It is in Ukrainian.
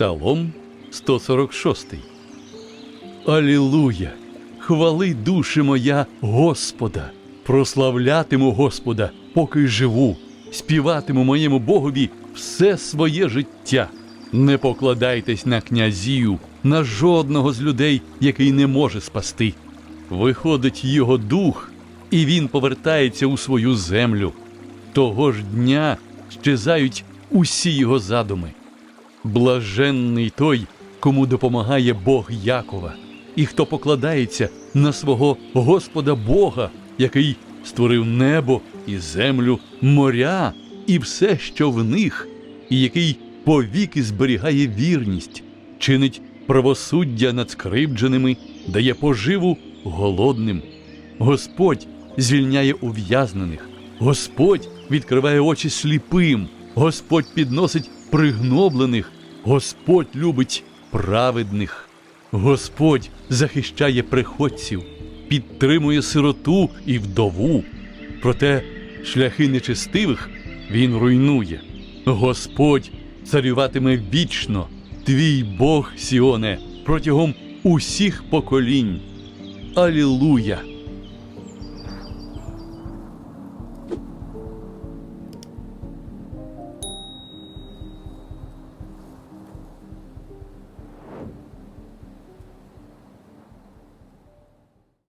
Псалом 146. Алілуя! Хвали душі моя Господа! Прославлятиму Господа, поки живу, співатиму моєму Богові все своє життя. Не покладайтесь на князів, на жодного з людей, який не може спасти. Виходить його дух, і він повертається у свою землю. Того ж дня щезають усі його задуми. Блаженний той, кому допомагає Бог Якова, і хто покладається на свого Господа Бога, який створив небо і землю, моря і все, що в них, і який повіки зберігає вірність, чинить правосуддя над скривдженими, дає поживу голодним. Господь звільняє ув'язнених, Господь відкриває очі сліпим, Господь підносить пригноблених, Господь любить праведних, Господь захищає приходців, підтримує сироту і вдову. Проте шляхи нечестивих він руйнує. Господь царюватиме вічно, твій Бог Сіоне, протягом усіх поколінь. Алілуя!